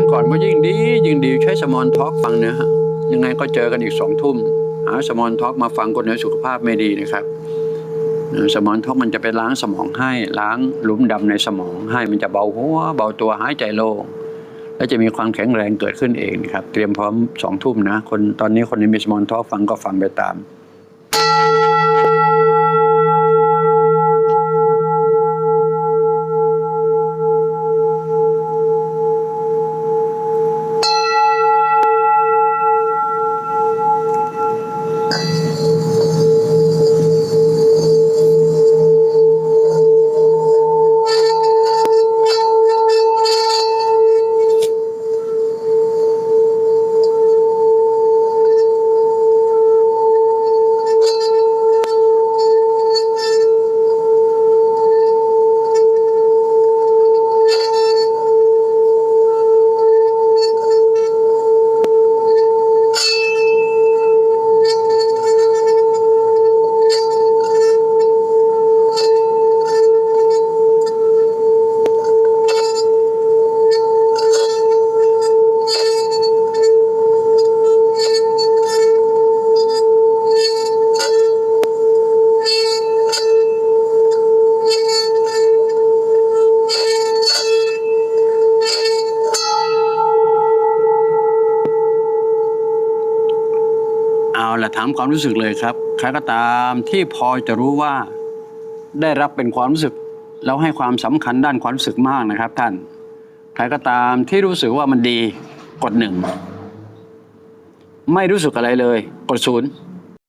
าก่อนว่ายิ่งดี ยิ่งดีใช้สมอนท็อกฟังเนะฮะยังไงก็เจอกันอีกสองทุ่มหาสมอนท็อกมาฟังคนในสุขภาพไม่ดีนะครับสมอนท็อกมันจะไปล้างสมองให้ล้างหลุมดำในสมองให้มันจะเบาหัวเบาตัวหายใจโล่งและจะมีความแข็งแรงเกิดขึ้นเองครับ เตรียมพร้อมสองทุ่มนะคนตอนนี้คนที่มีสมอนท็อกฟังก็ฟังไปตาม เอาละถามความรู้สึกเลยครับใครก็ตามที่พอจะรู้ว่าได้รับเป็นความรู้สึกแล้วให้ความสำคัญด้านความรู้สึกมากนะครับ ท่านใครก็ตามที่รู้สึกว่ามันดีกดหนึ่งไม่รู้สึกอะไรเลย กดศูนย์